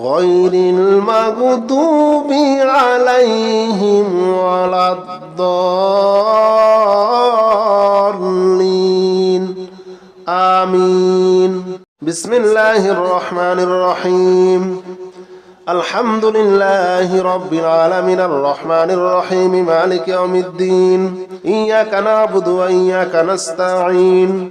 غير المغضوب عليهم ولا الضالين. آمين. بسم الله الرحمن الرحيم. الحمد لله رب العالمين. الرحمن الرحيم. مالك يوم الدين. إياك نعبد وإياك نستعين.